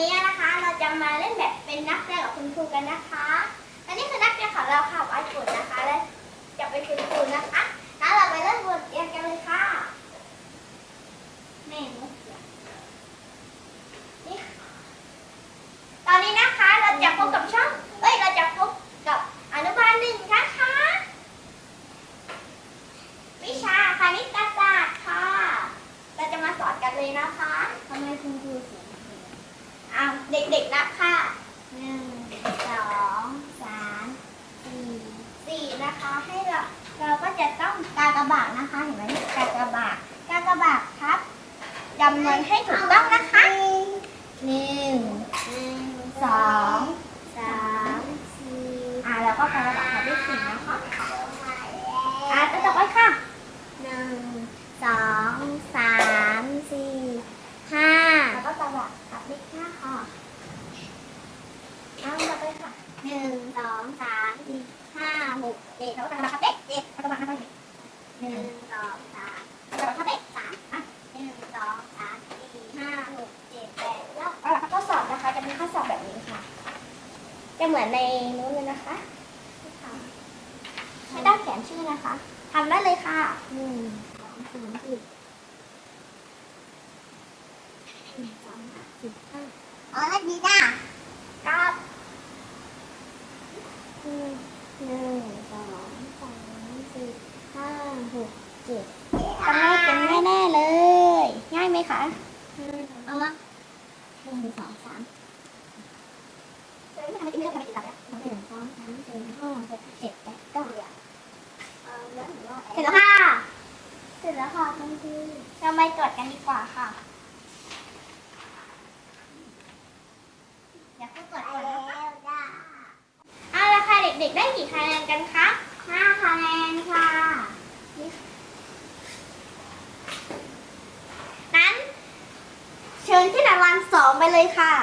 นี้นะคะเราจะมาเล่นแบบเป็นนักเรียนกับคุณครูกันนะคะอันนี้คือนักเรียนของเราค่ะวัดกุฎนนะคะ และจะเป็นคุณครูนะคะแล้วเราไปเริ่มบทเรียนกันเลยค่ะแม่มุกนี่ตอนนี้นะคะเราจะพบกับช่องเอ้ยเราจะพบกับอนุบาลหนึ่งนะคะ วิชาคณิตศาสตร์ค่ะ เราจะมาสอนกันเลยนะคะ ทำไมคุณครูเสียงเพลง อ้าว เด็กๆนับค่ะหนึ่งสองสามสี่สี่นะคะ ให้เราเราก็จะต้องกากบาทนะคะ เห็นไหมกากบาทกากบาทครับจำนวนให้ถูกต้องนะคะหนึ่งหนึ่ง สอง สาม สี่ อ่าแล้วก็กากบาททับด้วยสี่นะคะอ่าต่อไปค่ะ หนึ่งสองสามสี่ห้า แล้วก็กากบาททับด้วยห้าค่ะอ่าต่อไปค่ะ หนึ่ง สองสามสี่ห้าหกเจ็ดแล้วก็กากบาททับเลขเจ็ดกากบาททับเลขหนึ่งสองสามกากบาททับเลขสามอะหนึ่งสองสามสี่ห้าหกเจ็ดแปดเก้าเอาล่ะข้อสอบนะคะจะเป็นข้อสอบแบบนี้ค่ะ จะเหมือนในนู้นเลยนะคะไม่ต้องเขียนชื่อนะคะทำได้เลยค่ะหนึ่งสองสามสี่หนึ่งสองสามสี่ห้าอ๋อแล้วดีจ้า กับ หนึ่งหนึ่งสองสามสี่ห้าหกเจ็ด ทำได้เป็นแน่ๆเลย ง่ายไหม คะเอาละหนึ่งสองสามไม่ทำให้ไม่ทำให้ติดต่อแล้วหนึ่งสองสามสี่ห้าหกเจ็ดแปดเก้าเสร็จแล้วค่ะเสร็จแล้วค่ะคุณครูเราไปตรวจกันดีกว่าค่ะอยากให้ตรวจก่อนนะคะเอาละค่ะเด็กๆได้กี่คะแนนกันคะห้าคะแนนค่ะ นั้น เชิญ ที่รางวัลสองไปเลยค่ะ